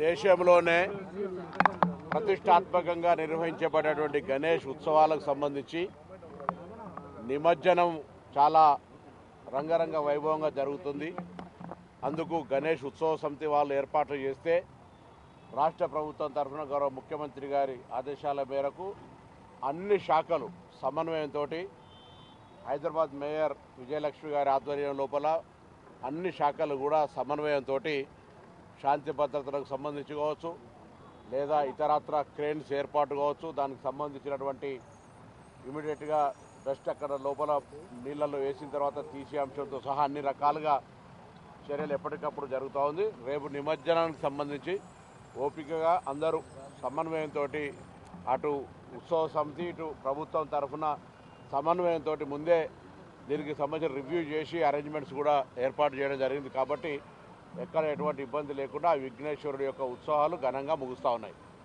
దేశంలోనే ప్రతిష్టాత్మకంగా నిర్వహించబడేటువంటి గణేష్ ఉత్సవాలకు సంబంధించి నిమజ్జనం చాలా రంగరంగ వైభవంగా జరుగుతుంది. అందుకు గణేష్ ఉత్సవ సమితి వాళ్ళు ఏర్పాట్లు చేస్తే రాష్ట్ర ప్రభుత్వం తరఫున గౌరవ ముఖ్యమంత్రి గారి ఆదేశాల మేరకు అన్ని శాఖలు సమన్వయంతో హైదరాబాద్ మేయర్ విజయలక్ష్మి గారి ఆధ్వర్యం లోపల అన్ని శాఖలు కూడా సమన్వయంతో శాంతి భద్రతలకు సంబంధించి కావచ్చు లేదా ఇతరత్ర క్రేన్స్ ఏర్పాటు కావచ్చు దానికి సంబంధించినటువంటి ఇమీడియట్గా డస్ట్ అక్కడ లోపల నీళ్ళల్లో వేసిన తర్వాత తీసే అంశంతో సహా అన్ని రకాలుగా చర్యలు ఎప్పటికప్పుడు జరుగుతూ ఉంది. రేపు నిమజ్జనానికి సంబంధించి ఓపికగా అందరూ సమన్వయంతో అటు ఉత్సవ సమితి ఇటు ప్రభుత్వం తరఫున సమన్వయంతో ముందే దీనికి సంబంధించిన రివ్యూ చేసి అరేంజ్మెంట్స్ కూడా ఏర్పాటు చేయడం జరిగింది. కాబట్టి ఎక్కడ ఎటువంటి ఇబ్బంది లేకుండా ఆ విఘ్నేశ్వరుడు యొక్క ఉత్సవాలు ఘనంగా ముగుస్తూ ఉన్నాయి.